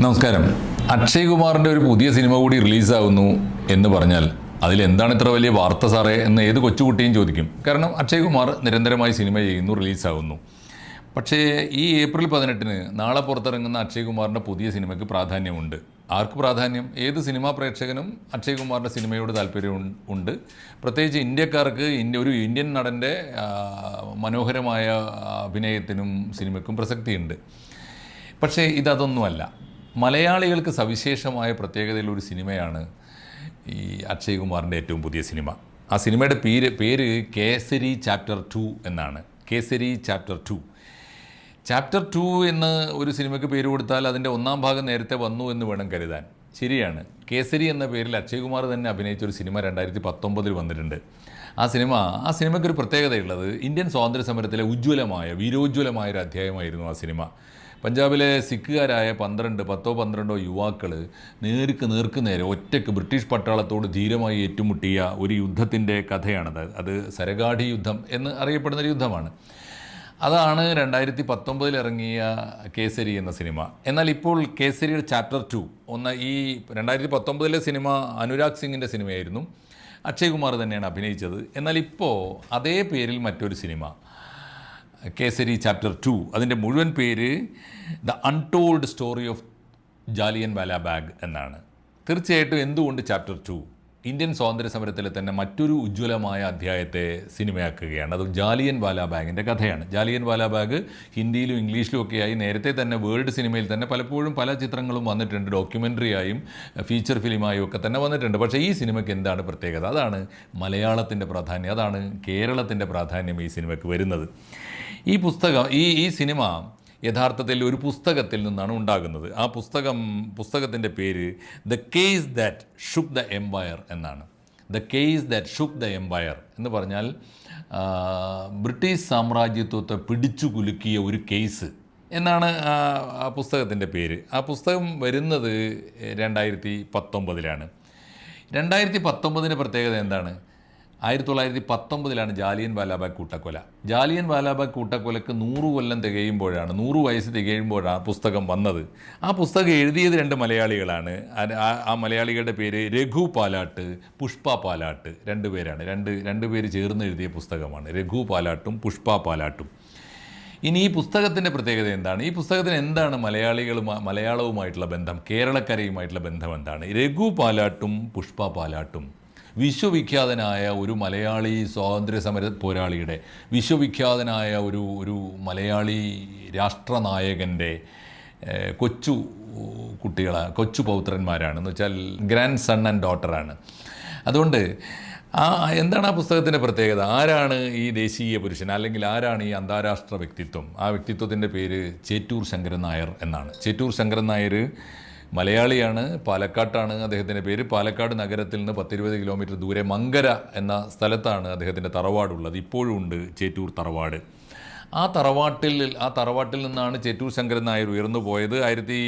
നമസ്കാരം. അക്ഷയ് കുമാറിന്റെ ഒരു പുതിയ സിനിമ കൂടി റിലീസാവുന്നു എന്ന് പറഞ്ഞാൽ അതിൽ എന്താണ് ഇത്ര വലിയ വാർത്ത സാറേ എന്ന് ഏത് കൊച്ചുകുട്ടിയും ചോദിക്കും. കാരണം അക്ഷയ് കുമാർ നിരന്തരമായി സിനിമ ചെയ്യുന്നു റിലീസാവുന്നു. പക്ഷേ ഈ ഏപ്രിൽ പതിനെട്ടിന് നാളെ പുറത്തിറങ്ങുന്ന അക്ഷയ് കുമാറിന്റെ പുതിയ സിനിമയ്ക്ക് പ്രാധാന്യമുണ്ട്. ആർക്ക് പ്രാധാന്യം? ഏത് സിനിമാ പ്രേക്ഷകനും അക്ഷയ് കുമാറിന്റെ സിനിമയോട് താല്പര്യം ഉണ്ട്. പ്രത്യേകിച്ച് ഇന്ത്യക്കാർക്ക് ഇന്ത്യ ഒരു ഇന്ത്യൻ നടന്റെ മനോഹരമായ അഭിനയത്തിനും സിനിമയ്ക്കും പ്രസക്തിയുണ്ട്. പക്ഷേ ഇതതൊന്നുമല്ല. മലയാളികൾക്ക് സവിശേഷമായ പ്രത്യേകതയുള്ള ഒരു സിനിമയാണ് ഈ അക്ഷയ് കുമാറിന്റെ ഏറ്റവും പുതിയ സിനിമ. ആ സിനിമയുടെ പേര് പേര് കേസരി ചാപ്റ്റർ ടു എന്നാണ്. Kesari chapter two. Chapter two എന്ന് ഒരു സിനിമയ്ക്ക് പേര് കൊടുത്താൽ അതിന്റെ ഒന്നാം ഭാഗം നേരത്തെ വന്നു എന്ന് വേണം കരുതാൻ. ശരിയാണ്. കേസരി എന്ന പേരിൽ അക്ഷയ് കുമാർ തന്നെ അഭിനയിച്ച ഒരു സിനിമ രണ്ടായിരത്തി പത്തൊമ്പതിൽ വന്നിട്ടുണ്ട്. ആ സിനിമ ആ സിനിമയ്ക്ക് ഒരു പ്രത്യേകതയുള്ളത് ഇന്ത്യൻ സ്വാതന്ത്ര്യ സമരത്തിലെ ഉജ്ജ്വലമായ വീരോജ്വലമായ ഒരു അധ്യായമായിരുന്നു ആ സിനിമ. പഞ്ചാബിലെ സിഖുകാരായ പന്ത്രണ്ട് പത്തോ പന്ത്രണ്ടോ യുവാക്കൾ നേർക്ക് നേർക്ക് നേരെ ഒറ്റയ്ക്ക് ബ്രിട്ടീഷ് പട്ടാളത്തോട് ധീരമായി ഏറ്റുമുട്ടിയ ഒരു യുദ്ധത്തിന്റെ കഥയാണത്. അത് സരഗാഠി യുദ്ധം എന്ന് അറിയപ്പെടുന്ന ഒരു യുദ്ധമാണ്. അതാണ് രണ്ടായിരത്തി പത്തൊമ്പതിൽ ഇറങ്ങിയ കേസരി എന്ന സിനിമ. എന്നാൽ ഇപ്പോൾ കേസരിയുടെ ചാപ്റ്റർ ടു ഒന്ന് ഈ രണ്ടായിരത്തി പത്തൊമ്പതിലെ സിനിമ അനുരാഗ് സിംഗിന്റെ സിനിമയായിരുന്നു. അക്ഷയ് കുമാർ തന്നെയാണ് അഭിനയിച്ചത്. എന്നാൽ ഇപ്പോൾ അതേ പേരിൽ മറ്റൊരു സിനിമ. കേസരി ചാപ്റ്റർ ടു അതിന്റെ മുഴുവൻ പേര് the untold story of Jallianwala Bagh എന്നാണ്. തീർച്ചയായിട്ടും എന്തുകൊണ്ട് ചാപ്റ്റർ ടു ഇന്ത്യൻ സ്വാതന്ത്ര്യ സമരത്തിലെ തന്നെ മറ്റൊരു ഉജ്ജ്വലമായ അധ്യായത്തെ സിനിമയാക്കുകയാണ്. അത് ജാലിയൻ വാല ബാഗിന്റെ കഥയാണ്. ജാലിയൻ വാല ബാഗ് ഹിന്ദിയിലും ഇംഗ്ലീഷിലും ഒക്കെയായി നേരത്തെ തന്നെ വേൾഡ് സിനിമയിൽ തന്നെ പലപ്പോഴും പല ചിത്രങ്ങളും വന്നിട്ടുണ്ട്. ഡോക്യുമെന്ററി ആയും ഫീച്ചർ ഫിലിമായും ഒക്കെ തന്നെ വന്നിട്ടുണ്ട്. പക്ഷേ ഈ സിനിമയ്ക്ക് എന്താണ് പ്രത്യേകത? അതാണ് മലയാളത്തിന്റെ പ്രാധാന്യം. അതാണ് കേരളത്തിന്റെ പ്രാധാന്യം ഈ സിനിമയ്ക്ക് വരുന്നത്. ഈ പുസ്തകം ഈ ഈ സിനിമ യഥാർത്ഥത്തിൽ ഒരു പുസ്തകത്തിൽ നിന്നാണ് ഉണ്ടാകുന്നത്. ആ പുസ്തകം പുസ്തകത്തിന്റെ പേര് the case that shook the empire എന്നാണ്. The case that shook the empire എന്ന് പറഞ്ഞാൽ ബ്രിട്ടീഷ് സാമ്രാജ്യത്വത്തെ പിടിച്ചു കുലുക്കിയ ഒരു കേസ് എന്നാണ് ആ പുസ്തകത്തിന്റെ പേര്. ആ പുസ്തകം വരുന്നത് രണ്ടായിരത്തി പത്തൊമ്പതിലാണ്. രണ്ടായിരത്തി പത്തൊമ്പതിന്റെ പ്രത്യേകത എന്താണ്? ആയിരത്തി തൊള്ളായിരത്തി പത്തൊമ്പതിലാണ് ജാലിയൻ വാലാബാഗ് കൂട്ടക്കൊല. ജാലിയൻ വാലാബാഗ് കൂട്ടക്കൊലക്ക് നൂറ് കൊല്ലം തികയുമ്പോഴാണ് നൂറ് വയസ്സ് തികയുമ്പോഴാണ് പുസ്തകം വന്നത്. ആ പുസ്തകം എഴുതിയത് രണ്ട് മലയാളികളാണ്. ആ- ആ മലയാളികളുടെ പേര് രഘു പാലാട്ട് പുഷ്പ പാലാട്ട് രണ്ട് പേരാണ്. രണ്ട് രണ്ട് പേര് ചേർന്ന് എഴുതിയ പുസ്തകമാണ് രഘു പാലാട്ടും പുഷ്പ പാലാട്ടും. ഇനി ഈ പുസ്തകത്തിന്റെ പ്രത്യേകത എന്താണ്? ഈ പുസ്തകത്തിന് എന്താണ് മലയാളികളുമായി മലയാളവുമായിട്ടുള്ള ബന്ധം കേരളക്കരയുമായിട്ടുള്ള ബന്ധം എന്താണ്? രഘു പാലാട്ടും പുഷ്പ പാലാട്ടും. വിശ്വവിഖ്യാതനായ ഒരു മലയാളി സ്വാതന്ത്ര്യ സമര പോരാളിയുടെ വിശ്വവിഖ്യാതനായ ഒരു ഒരു മലയാളി രാഷ്ട്രനായകന്റെ കൊച്ചു കുട്ടികളാണ് കൊച്ചു പൗത്രന്മാരാണ്. എന്ന് വെച്ചാൽ ഗ്രാൻഡ് സൺ ആൻഡ് ഡോട്ടറാണ് അതുകൊണ്ട് ആ എന്താണ് ആ പുസ്തകത്തിന്റെ പ്രത്യേകത? ആരാണ് ഈ ദേശീയ പുരുഷൻ? അല്ലെങ്കിൽ ആരാണ് ഈ അന്താരാഷ്ട്ര വ്യക്തിത്വം? ആ വ്യക്തിത്വത്തിന്റെ പേര് ചേറ്റൂർ ശങ്കരൻ നായർ എന്നാണ്. ചേറ്റൂർ ശങ്കരൻ നായർ മലയാളിയാണ് പാലക്കാട്ടാണ് അദ്ദേഹത്തിന്റെ പേര്. പാലക്കാട് നഗരത്തിൽ നിന്ന് പത്തിരുപത് കിലോമീറ്റർ ദൂരെ മങ്കര എന്ന സ്ഥലത്താണ് അദ്ദേഹത്തിന്റെ തറവാടുള്ളത്. ഇപ്പോഴും ഉണ്ട് ചേറ്റൂർ തറവാട്. ആ തറവാട്ടിൽ ആ തറവാട്ടിൽ നിന്നാണ് ചേറ്റൂർ ശങ്കരൻ നായർ ഉയർന്നു പോയത്. ആയിരത്തി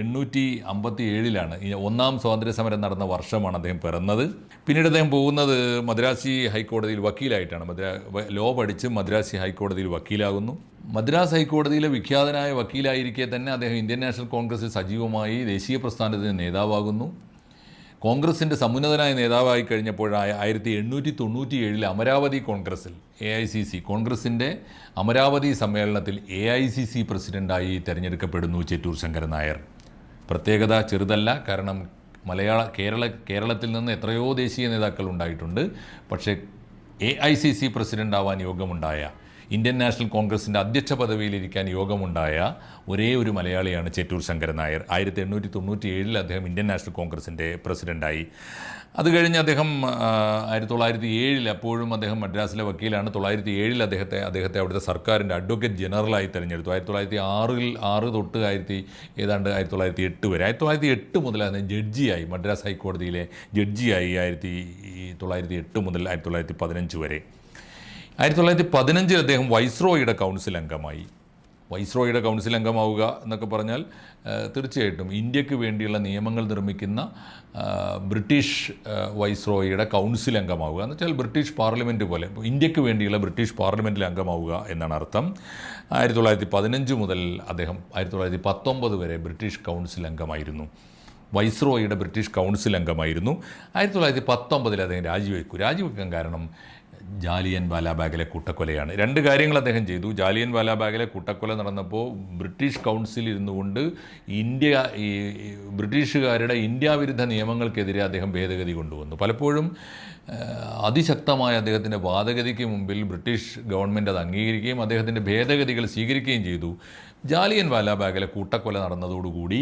എണ്ണൂറ്റി അമ്പത്തി ഏഴിലാണ് ഒന്നാം സ്വാതന്ത്ര്യ സമരം നടന്ന വർഷമാണ് അദ്ദേഹം പിറന്നത്. പിന്നീട് അദ്ദേഹം പോകുന്നത് മദ്രാസി ഹൈക്കോടതിയിൽ വക്കീലായിട്ടാണ്. മദ്രാ ലോ പഠിച്ച് മദ്രാസി ഹൈക്കോടതിയിൽ വക്കീലാകുന്നു. മദ്രാസ് ഹൈക്കോടതിയിലെ വിഖ്യാതനായ വക്കീലായിരിക്കെ തന്നെ അദ്ദേഹം ഇന്ത്യൻ നാഷണൽ കോൺഗ്രസിൽ സജീവമായി ദേശീയ പ്രസ്ഥാനത്തിന് നേതാവാകുന്നു. കോൺഗ്രസിന്റെ സമുന്നതനായ നേതാവായി കഴിഞ്ഞപ്പോഴായ ആയിരത്തി എണ്ണൂറ്റി തൊണ്ണൂറ്റി ഏഴിലെ അമരാവതി കോൺഗ്രസിൽ എ ഐ സി സി കോൺഗ്രസിന്റെ അമരാവതി സമ്മേളനത്തിൽ എ ഐ സി സി പ്രസിഡന്റായി തിരഞ്ഞെടുക്കപ്പെടുന്നു ചെറ്റൂർ ശങ്കരൻ നായർ. പ്രത്യേകത ചെറുതല്ല കാരണം മലയാള കേരള കേരളത്തിൽ നിന്ന് എത്രയോ ദേശീയ നേതാക്കൾ ഉണ്ടായിട്ടുണ്ട്. പക്ഷേ A I C C president ആവാൻ യോഗമുണ്ടായ ഇന്ത്യൻ നാഷണൽ കോൺഗ്രസിന്റെ അധ്യക്ഷ പദവിയിലിരിക്കാൻ യോഗമുണ്ടായ ഒരേ ഒരു മലയാളിയാണ് ചേറ്റൂർ ശങ്കരൻ നായർ. ആയിരത്തി എണ്ണൂറ്റി തൊണ്ണൂറ്റി ഏഴിൽ അദ്ദേഹം ഇന്ത്യൻ നാഷണൽ കോൺഗ്രസിന്റെ പ്രസിഡന്റായി അത് കഴിഞ്ഞ് അദ്ദേഹം ആയിരത്തി തൊള്ളായിരത്തി ഏഴിൽ അപ്പോഴും അദ്ദേഹം മദ്രാസിലെ വക്കീലാണ്. തൊള്ളായിരത്തി ഏഴിൽ അദ്ദേഹത്തെ അദ്ദേഹത്തെ അവിടുത്തെ സർക്കാരിന്റെ അഡ്വക്കേറ്റ് ജനറലായി തിരഞ്ഞെടുത്തു. ആയിരത്തി തൊള്ളായിരത്തി ആറിൽ ആറ് തൊട്ട് ആയിരത്തി ഏതാണ്ട് ആയിരത്തി തൊള്ളായിരത്തി എട്ട് വരെ. ആയിരത്തി തൊള്ളായിരത്തി എട്ട് മുതൽ അദ്ദേഹം ജഡ്ജിയായി മദ്രാസ് ഹൈക്കോടതിയിലെ ജഡ്ജിയായി ആയിരത്തി തൊള്ളായിരത്തി എട്ട് മുതൽ ആയിരത്തി തൊള്ളായിരത്തി പതിനഞ്ച് വരെ. ആയിരത്തി തൊള്ളായിരത്തി പതിനഞ്ചിൽ അദ്ദേഹം വൈസ്രോയുടെ കൗൺസിൽ അംഗമായി. വൈസ്രോയുടെ കൗൺസിൽ അംഗമാവുക എന്നൊക്കെ പറഞ്ഞാൽ തീർച്ചയായിട്ടും ഇന്ത്യയ്ക്ക് വേണ്ടിയുള്ള നിയമങ്ങൾ നിർമ്മിക്കുന്ന ബ്രിട്ടീഷ് വൈസ്രോയുടെ കൗൺസിൽ അംഗമാവുക എന്ന് വെച്ചാൽ ബ്രിട്ടീഷ് പാർലമെന്റ് പോലെ ഇന്ത്യയ്ക്ക് വേണ്ടിയുള്ള ബ്രിട്ടീഷ് പാർലമെന്റിൽ അംഗമാവുക എന്നാണ് അർത്ഥം. ആയിരത്തി തൊള്ളായിരത്തി പതിനഞ്ച് മുതൽ അദ്ദേഹം ആയിരത്തി തൊള്ളായിരത്തി പത്തൊമ്പത് വരെ ബ്രിട്ടീഷ് കൗൺസിൽ അംഗമായിരുന്നു. വൈസ്രോയുടെ ബ്രിട്ടീഷ് കൗൺസിൽ അംഗമായിരുന്നു. ആയിരത്തി തൊള്ളായിരത്തി പത്തൊമ്പതിൽ അദ്ദേഹം രാജിവെക്കും. രാജിവെക്കാൻ കാരണം ജാലിയൻ വാലാബാഗിലെ കൂട്ടക്കൊലയാണ്. രണ്ട് കാര്യങ്ങൾ അദ്ദേഹം ചെയ്തു. ജാലിയൻ വാലാബാഗിലെ കൂട്ടക്കൊല നടന്നപ്പോൾ ബ്രിട്ടീഷ് കൗൺസിൽ ഇരുന്നുകൊണ്ട് ഇന്ത്യ ഈ ബ്രിട്ടീഷുകാരുടെ ഇന്ത്യ വിരുദ്ധ നിയമങ്ങൾക്കെതിരെ അദ്ദേഹം ഭേദഗതി കൊണ്ടുവന്നു. പലപ്പോഴും അതിശക്തമായ അദ്ദേഹത്തിന്റെ വാദഗതിക്ക് മുമ്പിൽ ബ്രിട്ടീഷ് ഗവൺമെന്റ് അത് അംഗീകരിക്കുകയും അദ്ദേഹത്തിന്റെ ഭേദഗതികൾ സ്വീകരിക്കുകയും ചെയ്തു. ജാലിയൻ വാലാബാഗിലെ കൂട്ടക്കൊല നടന്നതോടുകൂടി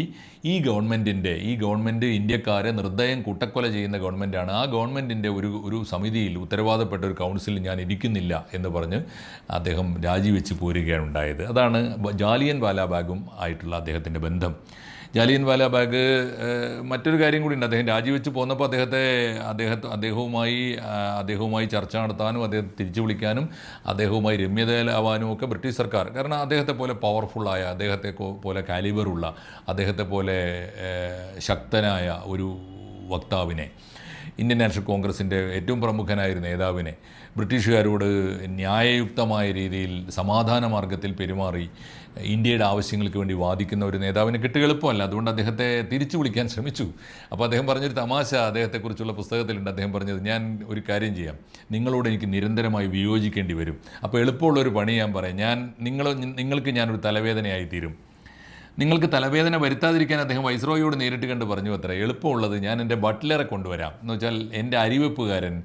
ഈ ഗവൺമെന്റിന്റെ ഈ ഗവൺമെന്റ് ഇന്ത്യക്കാരെ നിർദ്ദയം കൂട്ടക്കൊല ചെയ്യുന്ന ഗവൺമെന്റാണ് ആ ഗവൺമെന്റിന്റെ ഒരു ഒരു സമിതിയിൽ ഉത്തരവാദപ്പെട്ട ഒരു കൗൺസിലിൽ ഞാൻ ഇരിക്കുന്നില്ല എന്ന് പറഞ്ഞ് അദ്ദേഹം രാജിവെച്ച് പോരുകയാണ് ഉണ്ടായത്. അതാണ് ജാലിയൻ വാലാബാഗും ആയിട്ടുള്ള അദ്ദേഹത്തിന്റെ ബന്ധം. ജാലിയൻ വാലാബാഗ് ഏഹ്, മറ്റൊരു കാര്യം കൂടി ഉണ്ട്. അദ്ദേഹം രാജിവെച്ച് പോന്നപ്പോൾ അദ്ദേഹത്തെ അദ്ദേഹത്തെ അദ്ദേഹവുമായി അദ്ദേഹവുമായി ചർച്ച നടത്താനും അദ്ദേഹത്തെ തിരിച്ചു വിളിക്കാനും അദ്ദേഹവുമായി രമ്യതയിലാവാനും ഒക്കെ ബ്രിട്ടീഷ് സർക്കാർ കാരണം അദ്ദേഹത്തെ പോലെ പവർഫുള്ളായ അദ്ദേഹത്തെ പോലെ കാലിബറുള്ള അദ്ദേഹത്തെ പോലെ ശക്തനായ ഒരു വക്താവിനെ ഇന്ത്യൻ നാഷണൽ കോൺഗ്രസിന്റെ ഏറ്റവും പ്രമുഖനായ ഒരു നേതാവിനെ ബ്രിട്ടീഷുകാരോട് ന്യായയുക്തമായ രീതിയിൽ സമാധാന മാർഗത്തിൽ പെരുമാറി ഇന്ത്യയുടെ ആവശ്യങ്ങൾക്ക് വേണ്ടി വാദിക്കുന്ന ഒരു നേതാവിനെ കിട്ടുക എളുപ്പമല്ല. അതുകൊണ്ട് അദ്ദേഹത്തെ തിരിച്ചു വിളിക്കാൻ ശ്രമിച്ചു. അപ്പോൾ അദ്ദേഹം പറഞ്ഞൊരു തമാശ അദ്ദേഹത്തെക്കുറിച്ചുള്ള പുസ്തകത്തിലുണ്ട്. അദ്ദേഹം പറഞ്ഞത് ഞാൻ ഒരു കാര്യം ചെയ്യാം. നിങ്ങളോട് എനിക്ക് നിരന്തരമായി വിയോജിക്കേണ്ടി വരും. അപ്പോൾ എളുപ്പമുള്ളൊരു പണി ഞാൻ പറയാം. ഞാൻ നിങ്ങൾ നിങ്ങൾക്ക് ഞാനൊരു തലവേദനയായി തീരും. നിങ്ങൾക്ക് തലവേദന വരുത്താതിരിക്കാൻ അദ്ദേഹം വൈസ്രോയോട് നേരിട്ട് കണ്ട് പറഞ്ഞു അത്ര. എളുപ്പമുള്ളത് ഞാൻ എന്റെ ബട്ട്ലറെ കൊണ്ടുവരാം. എന്ന് വെച്ചാൽ എന്റെ അരിവെപ്പുകാരൻ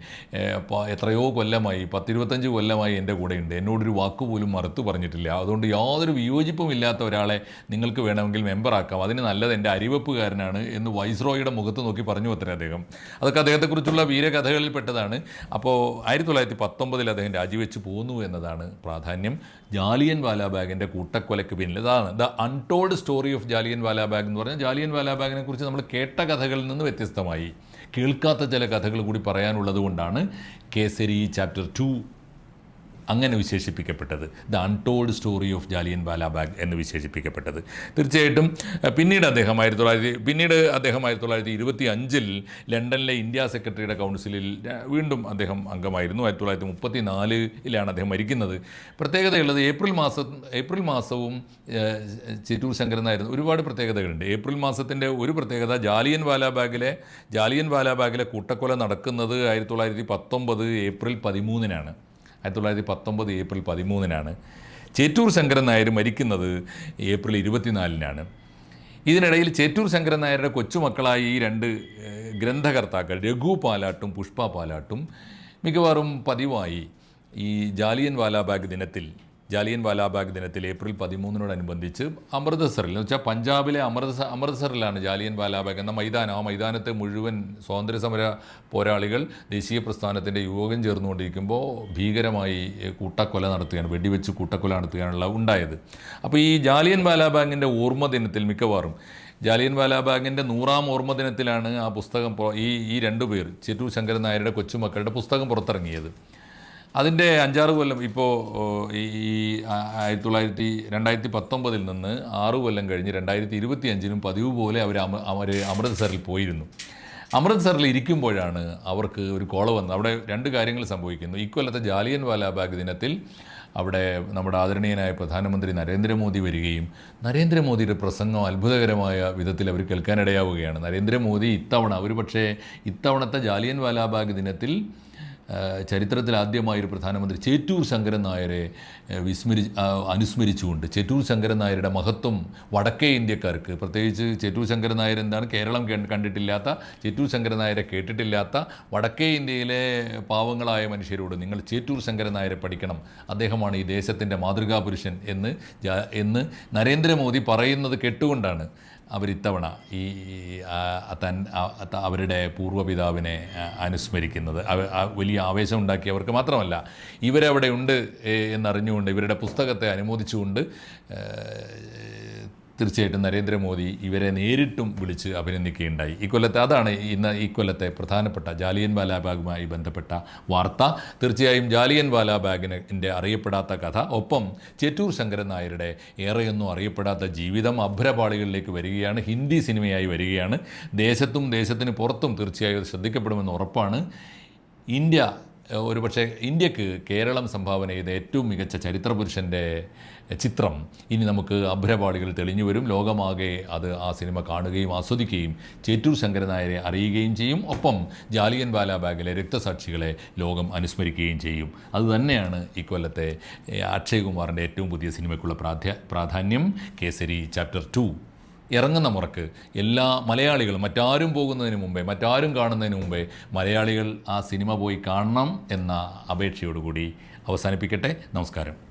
എത്രയോ കൊല്ലമായി പത്തിരുപത്തഞ്ച് കൊല്ലമായി എന്റെ കൂടെയുണ്ട്. എന്നോടൊരു വാക്ക് പോലും മറുത്തു പറഞ്ഞിട്ടില്ല. അതുകൊണ്ട് യാതൊരു വിയോജിപ്പും ഇല്ലാത്ത ഒരാളെ നിങ്ങൾക്ക് വേണമെങ്കിൽ മെമ്പറാക്കാം. അതിന് നല്ലത് എന്റെ അരിവെപ്പുകാരനാണ് എന്ന് വൈസ്രോയുടെ മുഖത്ത് നോക്കി പറഞ്ഞു അത്ര അദ്ദേഹം. അതൊക്കെ അദ്ദേഹത്തെക്കുറിച്ചുള്ള വീരകഥകളിൽ പെട്ടതാണ് അപ്പോൾ ആയിരത്തി തൊള്ളായിരത്തി പത്തൊമ്പതിൽ അദ്ദേഹം രാജിവെച്ച് പോകുന്നു എന്നതാണ് പ്രാധാന്യം. ജാലിയൻ വാലാബാഗിന്റെ കൂട്ടക്കൊലയ്ക്ക് പിന്നിൽ. ഇതാണ് the untold story of Jallianwala Walabagh എന്ന് പറഞ്ഞാൽ ജാലിയൻ വാലാബാഗിനെ കുറിച്ച് നമ്മൾ കേട്ട കഥകളിൽ നിന്ന് വ്യത്യസ്തമായി കേൾക്കാത്ത ചില കഥകൾ കൂടി പറയാനുള്ളത് കൊണ്ടാണ് കേസരി ചാപ്റ്റർ ടു അങ്ങനെ വിശേഷിപ്പിക്കപ്പെട്ടത്. The untold story of Jallianwala Walabagh എന്ന് വിശേഷിപ്പിക്കപ്പെട്ടത്. തീർച്ചയായിട്ടും പിന്നീട് അദ്ദേഹം ആയിരത്തി തൊള്ളായിരത്തി പിന്നീട് അദ്ദേഹം ആയിരത്തി തൊള്ളായിരത്തി ഇരുപത്തി അഞ്ചിൽ ലണ്ടനിലെ ഇന്ത്യ സെക്രട്ടറിയുടെ കൗൺസിലിൽ വീണ്ടും അദ്ദേഹം അംഗമായിരുന്നു. ആയിരത്തി തൊള്ളായിരത്തി മുപ്പത്തി നാലിലാണ് അദ്ദേഹം മരിക്കുന്നത്. പ്രത്യേകതയുള്ളത് ഏപ്രിൽ മാസം ഏപ്രിൽ മാസവും ചിറ്റൂർ ചിറ്റൂർ ശങ്കരനായിരുന്നു ഒരുപാട് പ്രത്യേകതകളുണ്ട്. ഏപ്രിൽ മാസത്തിന്റെ ഒരു പ്രത്യേകത ജാലിയൻ വാലാബാഗിലെ ജാലിയൻ വാലാബാഗിലെ കൂട്ടക്കൊല നടക്കുന്നത് ആയിരത്തി തൊള്ളായിരത്തി പത്തൊമ്പത് ഏപ്രിൽ പതിമൂന്നിനാണ്. ആയിരത്തി തൊള്ളായിരത്തി പത്തൊമ്പത് ഏപ്രിൽ പതിമൂന്നിനാണ്. ചേറ്റൂർ ശങ്കരൻ നായർ മരിക്കുന്നത് ഏപ്രിൽ ഇരുപത്തിനാലിനാണ്. ഇതിനിടയിൽ ചേറ്റൂർ ശങ്കരൻ നായരുടെ കൊച്ചുമക്കളായ ഈ രണ്ട് ഗ്രന്ഥകർത്താക്കൾ രഘു പാലാട്ടും പുഷ്പ പാലാട്ടും മിക്കവാറും പതിവായി ഈ ജാലിയൻ വാലാബാഗ് ദിനത്തിൽ ജാലിയൻ വാലാബാഗ് ദിനത്തിൽ ഏപ്രിൽ പതിമൂന്നിനോടനുബന്ധിച്ച് അമൃതസറിൽ എന്ന് വെച്ചാൽ പഞ്ചാബിലെ അമൃതസർ അമൃതസറിലാണ് ജാലിയൻ വാലാബാഗ് എന്ന മൈതാനം. ആ മൈതാനത്തെ മുഴുവൻ സ്വാതന്ത്ര്യസമര പോരാളികൾ ദേശീയ പ്രസ്ഥാനത്തിന്റെ യോഗം ചേർന്നുകൊണ്ടിരിക്കുമ്പോൾ ഭീകരമായി കൂട്ടക്കൊല നടത്തുകയാണ് വെടിവെച്ച് കൂട്ടക്കൊല നടത്തുകയാണുള്ള ഉണ്ടായത്. അപ്പോൾ ഈ ജാലിയൻ വാലാബാഗിന്റെ ഓർമ്മ ദിനത്തിൽ മിക്കവാറും ജാലിയൻ വാലാബാഗിന്റെ നൂറാം ഓർമ്മ ദിനത്തിലാണ് ആ പുസ്തകം ഈ ഈ രണ്ടു പേർ ചിറ്റൂർ ശങ്കരൻ നായരുടെ കൊച്ചുമക്കളുടെ പുസ്തകം പുറത്തിറങ്ങിയത്. അതിന്റെ അഞ്ചാറ് കൊല്ലം ഇപ്പോൾ ഈ ആയിരത്തി തൊള്ളായിരത്തി രണ്ടായിരത്തി പത്തൊമ്പതിൽ നിന്ന് ആറ് കൊല്ലം കഴിഞ്ഞ് രണ്ടായിരത്തി ഇരുപത്തി അഞ്ചിനും പതിവ് പോലെ അവർ അവർ അമൃത്സറിൽ പോയിരുന്നു. അമൃത്സറിൽ ഇരിക്കുമ്പോഴാണ് അവർക്ക് ഒരു കോള വന്നത്. അവിടെ രണ്ട് കാര്യങ്ങൾ സംഭവിക്കുന്നു. ഇക്കൊല്ലത്തെ ജാലിയൻ വാലാബാഗ് ദിനത്തിൽ അവിടെ നമ്മുടെ ആദരണീയനായ പ്രധാനമന്ത്രി നരേന്ദ്രമോദി വരികയും നരേന്ദ്രമോദിയുടെ പ്രസംഗം അത്ഭുതകരമായ വിധത്തിൽ അവർ കേൾക്കാനിടയാവുകയാണ്. നരേന്ദ്രമോദി ഇത്തവണ ഒരു പക്ഷേ ഇത്തവണത്തെ ജാലിയൻ വാലാബാഗ് ദിനത്തിൽ ചരിത്രത്തിൽ ആദ്യമായി ഒരു പ്രധാനമന്ത്രി ചേറ്റൂർ ശങ്കരൻ നായരെ വിസ്മരി അനുസ്മരിച്ചുകൊണ്ട്. ചേറ്റൂർ ശങ്കരൻ നായരുടെ മഹത്വം വടക്കേ ഇന്ത്യക്കാർക്ക്. പ്രത്യേകിച്ച് ചേറ്റൂർ ശങ്കരൻ നായർ എന്താണ് കേരളം കണ്ടിട്ടില്ലാത്ത ചേറ്റൂർ ശങ്കരൻ നായരെ കേട്ടിട്ടില്ലാത്ത വടക്കേ ഇന്ത്യയിലെ പാവങ്ങളായ മനുഷ്യരോട് നിങ്ങൾ ചേറ്റൂർ ശങ്കരൻ നായരെ പഠിക്കണം. അദ്ദേഹമാണ് ഈ ദേശത്തിന്റെ മാതൃകാപുരുഷൻ എന്ന് എന്ന് നരേന്ദ്രമോദി പറയുന്നത് കേട്ടുകൊണ്ടാണ്. അവരിത്തവണ ഈ തൻ അവരുടെ പൂർവപിതാവിനെ അനുസ്മരിക്കുന്നത്. വലിയ ആവേശം ഉണ്ടാക്കിയവർക്ക് മാത്രമല്ല ഇവരവിടെ ഉണ്ട് എന്നറിഞ്ഞുകൊണ്ട് ഇവരുടെ പുസ്തകത്തെ അനുമോദിച്ചുകൊണ്ട് തീർച്ചയായിട്ടും നരേന്ദ്രമോദി ഇവരെ നേരിട്ടും വിളിച്ച് അഭിനന്ദിക്കുകയുണ്ടായി. ഇക്കൊല്ലത്തെ അതാണ് ഇന്ന് ഇക്കൊല്ലത്തെ പ്രധാനപ്പെട്ട ജാലിയൻ വാലാബാഗുമായി ബന്ധപ്പെട്ട വാർത്ത. തീർച്ചയായും ജാലിയൻ വാലാബാഗിന്റെ അറിയപ്പെടാത്ത കഥ ഒപ്പം ചേറ്റൂർ ശങ്കരൻ നായരുടെ ഏറെയൊന്നും അറിയപ്പെടാത്ത ജീവിതം അഭ്രപാളികളിലേക്ക് വരികയാണ് ഹിന്ദി സിനിമയായി വരികയാണ്. ദേശത്തും ദേശത്തിന് പുറത്തും തീർച്ചയായും ശ്രദ്ധിക്കപ്പെടുമെന്ന് ഉറപ്പാണ്. ഇന്ത്യ ഒരുപക്ഷെ ഇന്ത്യയ്ക്ക് കേരളം സംഭാവന ചെയ്ത ഏറ്റവും മികച്ച ചരിത്ര പുരുഷന്റെ ചിത്രം ഇനി നമുക്ക് അഭ്രപാളികൾ തെളിഞ്ഞു വരും. ലോകമാകെ അത് ആ സിനിമ കാണുകയും ആസ്വദിക്കുകയും ചേറ്റൂർ ശങ്കരനായരെ അറിയുകയും ചെയ്യും. ഒപ്പം ജാലിയൻ ബാലാബാഗിലെ രക്തസാക്ഷികളെ ലോകം അനുസ്മരിക്കുകയും ചെയ്യും. അതുതന്നെയാണ് ഇക്കൊല്ലത്തെ ഏഹ്, അക്ഷയ് കുമാറിന്റെ ഏറ്റവും പുതിയ സിനിമയ്ക്കുള്ള പ്രാധാന്യം. Kesari chapter two. ഇറങ്ങുന്ന മുറക്ക് എല്ലാ മലയാളികളും മറ്റാരും പോകുന്നതിന് മുമ്പേ മറ്റാരും കാണുന്നതിന് മുമ്പേ മലയാളികൾ ആ സിനിമ പോയി കാണണം എന്ന അപേക്ഷയോടുകൂടി അവസാനിപ്പിക്കട്ടെ. നമസ്കാരം.